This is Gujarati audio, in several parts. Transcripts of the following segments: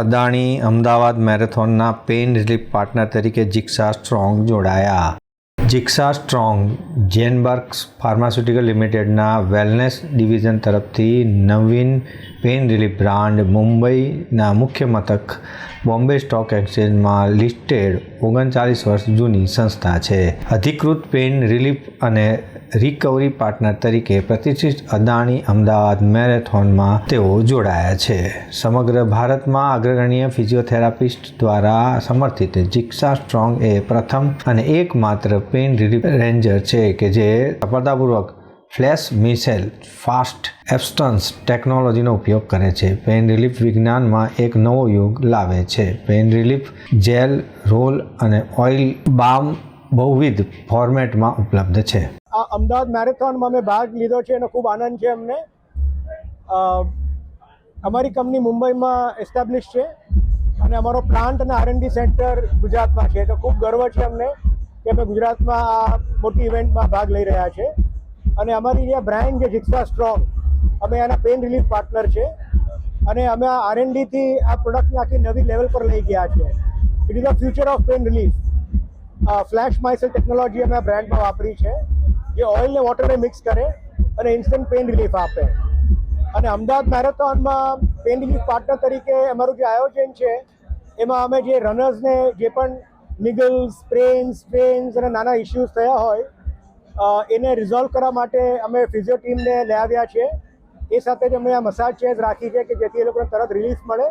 અદાણી અમદાવાદ મેરેથોનના પેઇન રિલીફ પાર્ટનર તરીકે જિક્સા સ્ટ્રોંગ જોડાયા. જિક્સા સ્ટ્રોંગ જેનબર્ગ્સ ફાર્માસ્યુટિકલ લિમિટેડના વેલનેસ ડિવિઝન તરફથી નવીન પેઇન રિલીફ બ્રાન્ડ મુંબઈના મુખ્ય મથક બોમ્બે સ્ટોક એક્સચેન્જમાં લિસ્ટેડ ઓગણચાલીસ વર્ષ જૂની સંસ્થા છે. અધિકૃત પેઇન રિલીફ અને રિકવરી પાર્ટનર તરીકે પ્રતિષ્ઠિત અદાણી અમદાવાદ મેરેથોનમાં તેઓ જોડાયા છે. સમગ્ર ભારતમાં અગ્રગણ્ય ફિઝિયોથેરાપિસ્ટ દ્વારા સમર્થિત જિક્સા સ્ટ્રોંગ એ પ્રથમ અને એકમાત્ર પેઇન રેન્જર છે કે જે સફળતાપૂર્વક ફ્લેશ મિસેલ ફાસ્ટ એબસ્ટન્સ ટેકનોલોજીનો ઉપયોગ કરે છે. પેઇન રિલીફ વિજ્ઞાનમાં એક નવો યુગ લાવે છે. પેઇન રિલીફ જેલ, રોલ અને ઓઇલ બામ બહુવિધ ફોર્મેટમાં ઉપલબ્ધ છે. આ અમદાવાદ મેરેથોનમાં અમે ભાગ લીધો છે એનો ખૂબ આનંદ છે અમને. અમારી કંપની મુંબઈમાં એસ્ટાબ્લિશ છે અને અમારો પ્લાન્ટ અને આરએનડી સેન્ટર ગુજરાતમાં છે. તો ખૂબ ગર્વ છે અમને કે અમે ગુજરાતમાં આ મોટી ઇવેન્ટમાં ભાગ લઈ રહ્યા છે. અને અમારી જે બ્રાન્ડ છે જિક્સા સ્ટ્રોંગ અમે એના પેન રિલીફ પાર્ટનર છે. અને અમે આ આરએનડીથી આ પ્રોડક્ટને આખી નવી લેવલ પર લઈ ગયા છે. It is a future of pain relief flash micelle technology અમે બ્રાન્ડમાં વાપરી છે. જે ઓઇલને વોટરને મિક્સ કરે અને ઇન્સ્ટન્ટ પેઇન રિલીફ આપે. અને અમદાવાદ મેરેથોનમાં પેઇન રિલીફ પાર્ટનર તરીકે અમારું જે આયોજન છે, એમાં અમે જે રનર્સને જે પણ નિગલ્સ સ્પ્રેન્સ સ્ટ્રેન્સ અને નાના ઇસ્યુઝ થયા હોય એને રિઝોલ્વ કરવા માટે અમે ફિઝિયો ટીમને આવ્યા છે. એ સાથે જ અમે આ મસાજ ચેર્સ રાખી છે કે જેથી એ લોકોને તરત રિલીફ મળે.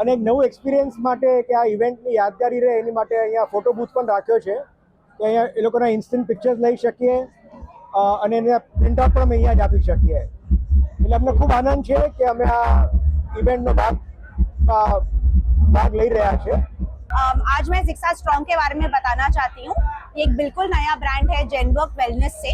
અને એક નવું એક્સપિરિયન્સ માટે કે આ ઇવેન્ટની યાદગારી રહે એની માટે અહીંયા ફોટો બૂથ પણ રાખ્યો છે. કે અહીંયા એ લોકોના ઇન્સ્ટન્ટ પિક્ચર્સ લઈ શકીએ. અને એના પ્રિન્ટઆઉટ પણ અમે અહીંયા જ આપી શકીએ એટલે અમને ખૂબ આનંદ છે કે અમે આ ઇવેન્ટનો ભાગ આ ભાગ લઈ રહ્યા છે अम, आज मैं जिक्सा स्ट्रॉन्ग के बारे में बताना चाहती हूँ ये एक बिल्कुल नया ब्रांड है जेनबर्ग वेलनेस से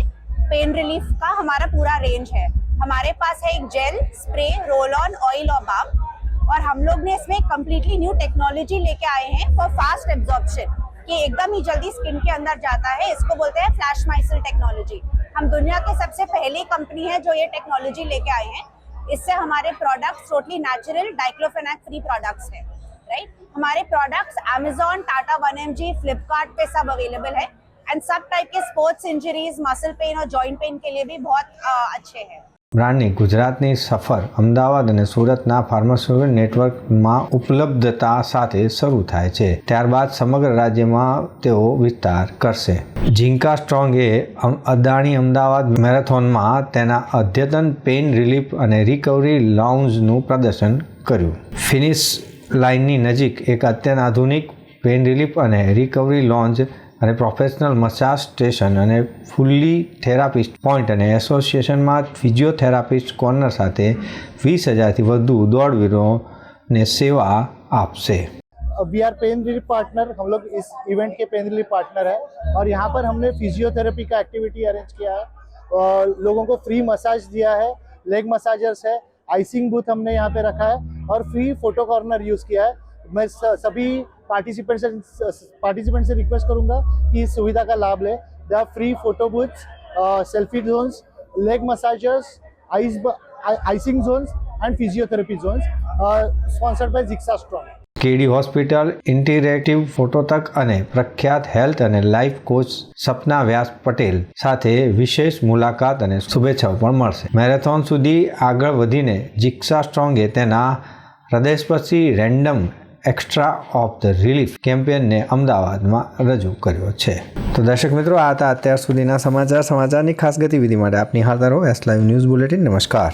पेन रिलीफ का हमारा पूरा रेंज है हमारे पास है एक gel spray roll on oil और बाम और हम लोग ने इसमें कम्प्लीटली न्यू टेक्नोलॉजी लेके आए हैं फॉर फास्ट एब्जॉर्प्शन कि एकदम ही जल्दी स्किन के अंदर जाता है इसको बोलते हैं फ्लैश माइसल टेक्नोलॉजी हम दुनिया के सबसे पहली कंपनी है जो ये टेक्नोलॉजी लेके आए हैं। इससे हमारे products totally natural diclofenac free products हैं राइट हमारे products Amazon Tata one M G Flipkart सब अवेलेबल है। एंड सब टाइप के स्पोर्ट्स इंजरीज मसल पेन और जॉइंट पेन के लिए भी बहुत आ, अच्छे हैं। બ્રાન્ડની ગુજરાતની સફર અમદાવાદ અને સુરતના ફાર્માસ્યુટિકલ નેટવર્કમાં ઉપલબ્ધતા સાથે શરૂ થાય છે. ત્યારબાદ સમગ્ર રાજ્યમાં તેઓ વિસ્તાર કરશે. ઝિંકા સ્ટ્રોંગે અદાણી અમદાવાદ મેરેથોનમાં તેના અદ્યતન પેઇન રિલીફ અને રિકવરી લાઉન્જનું પ્રદર્શન કર્યું. ફિનિશ લાઇનની નજીક એક અત્યંત આધુનિક પેઇન રિલીફ અને રિકવરી લોન્જ અને પ્રોફેશનલ મસાજ સ્ટેશન અને ફૂલ્લી થેરાપિસ્ટ પોઈન્ટ અને એસોસિએશનમાં ફિઝિયોથેરાપિસ્ટ કોર્નર સાથે વીસ હજારથી વધુ દોડવીરોને સેવા આપશે we are pain relief partner हम लोग इस इवेंट के पेन रिलीफ पार्टनर है और यहाँ पर हमने फिजियोथेरेपी का एक्टिविटी अरेंज किया है और लोगों को फ्री मसाज दिया है लेग मसाजर्स है आइसिंग बूथ हमने यहाँ पे रखा है और फ्री फोटो कॉर्नर यूज़ किया है मैं स- सभी पार्टिसिपेंट से पार्टिसिपेंट से रिक्वेस्ट करूँगा कि इस सुविधा का लाभ लें there are free photo booths selfie zones leg massagers ice icing zones and physiotherapy zones sponsored by जिक्सा strong KD hospital ઇન્ટિરેક્ટિવ ફોટોતક અને પ્રખ્યાત હેલ્થ અને લાઈફ કોચ સપના વ્યાસ પટેલ સાથે વિશેષ મુલાકાત અને શુભેચ્છાઓ પણ મળશે મેરેથોન સુધી આગળ વધીને જિક્સા સ્ટ્રોંગે તેના હૃદયસ્પર્શી random extra of the relief કેમ્પેનને અમદાવાદમાં રજૂ કર્યો છે. તો દર્શક મિત્રો, આ હતા અત્યાર સુધીના સમાચાર. સમાચારની ખાસ ગતિવિધિ માટે આપની હાજર રહો. એસ લાઈવ ન્યૂઝ બુલેટિન નમસ્કાર.